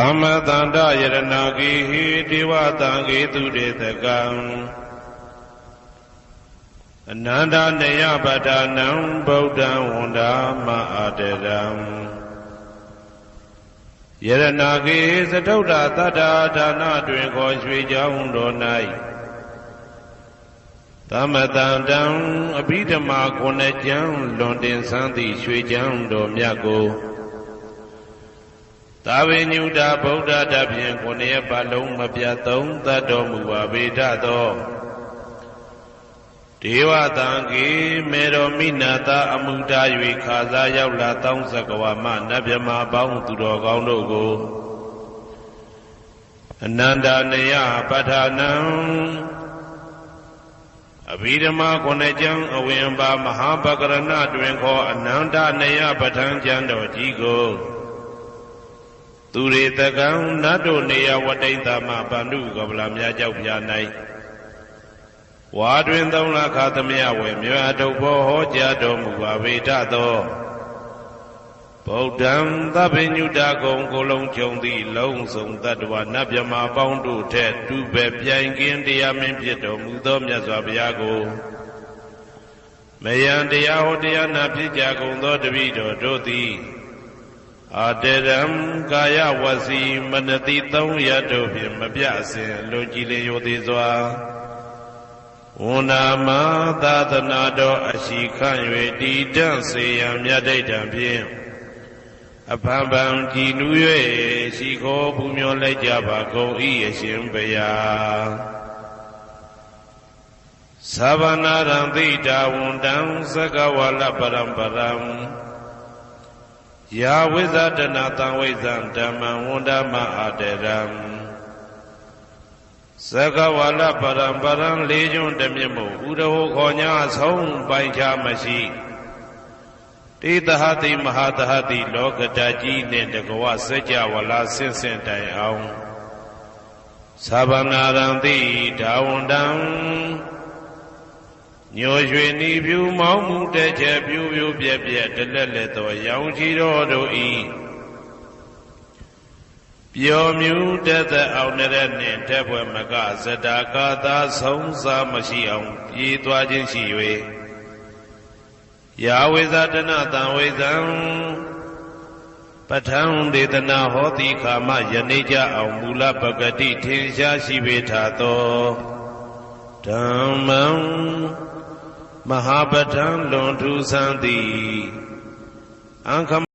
သမ္မတန္တယရဏဂေဟိဒေဝတံဂေသူတေတကံအနန္တနေယပဒနံဗုဒ္ဓံဝန္ဒာမအာတရံယရဏဂေသတုဒ္ဓတတ္တာဒါနတွင်ခေါ်ရွှေကြောင်းတော်၌သမတန္တံအဘိဓမ္မာခုနှစ်ကျမ်းလွန်တင်ဆန်းသည့်ရွှေကြောင်းတော်မြတ်ကို သာဝေညုတာဗုဒ္ဓတဖြင့်ခုနှစ်ပတ်လုံးမပြတ်သုံးသတ်တော်မူပါဗေဒသောဒေဝတံကေမေတော်မိနာတာအမှုတာ၍ခါစားရောက်လာတောင်းစကဝါမနတ်မြမာပေါင်းသူတော်ကောင်းတို့ကိုအနန္တနယပဋ္ဌာနံအဘိဓမ္မာခုနှစ်ကျမ်းအဝင်ပါမဟာပကရဏတွင်ခေါ်အနန္တနယပဋ္ဌာန်းကျမ်းတော်ကြီးကို သူရေတကံနတ်တို့နေယဝတိန်တာမဗန္ဓုကပလာများကြောက်ပြ၌ဝါတွင်သုံးလခါသမယဝေမြတ်ထုတ်ဖို့ဟောကြားတော်မူပါဝေဒသောဗုဒ္ဓံသဗ္ဗညုတကုံကိုလုံးကြုံသည့်လုံးစုံတတ္တဝနတ်မြမာပေါင်းတို့ထက်တူပဲပြိုင်ကင်းတရားမင်းဖြစ်တော်မူသောမြတ်စွာဘုရားကိုမယံတရားဟောတရားနာဖြစ်ကြကုန်သောတပည့်တော်တို့သည် အာတရံကာယဝစီမနတိသုံးရတို့ဖြင့်မပြအစဉ်လူကြည်လင်ရိုသေးစွာဝန္နာမသာသနာတော်အရှိခန့်၍တည်တံ့စေရန်မြတ်ဒိဋ္ဌံဖြင့်အဖန်ဖန်ကြည်နူး၍ရှိခိုးပူမျောလိုက်ကြပါကုန်၏အရှင်ဘုရားသဗ္ဗနာရံသိတာဝန္တံသကဝါလပရံပရံ ယာဝိဇဒနာတံဝိဇံဓမ္မံဝန္ဒမအာတရံသကဝါလပရံပရံလေးကျွန်းတမြင့်မို့ဥရဟောခေါ်ညာဆုံးပိုင်ချမရှိတေတဟတိမဟာတဟတိလောကတကြီးနှင့်တကဝစัจ java လာဆင့်ဆင့်တိုင်အောင်သဗ္ဗနာရံတိဒါဝန္တံ ညိုရွှေနီဖြူမောင်းမှုတဲ့ချက်ပြူပြူပြက်ပြက်တလက်လက်သောရောင်ချီတော်တို့ဤပျော်မြူတတ်တဲ့အောင်တဲ့နှင့်တက်ပွဲမကဇတာကာသာဆုံးစားမရှိအောင်ပြေးသွားခြင်းရှိ၍ယာဝေဇတနာတံဝေဇံပဋ္ဌံဒေသနာဟောတိခာမယနေ့ကြအောင်မူလပဂတိထင်ရှားရှိပေထာသောဓမ္မံ မဟာပဋ္ဌံလွန်ထူးဆန်းသည်အံခ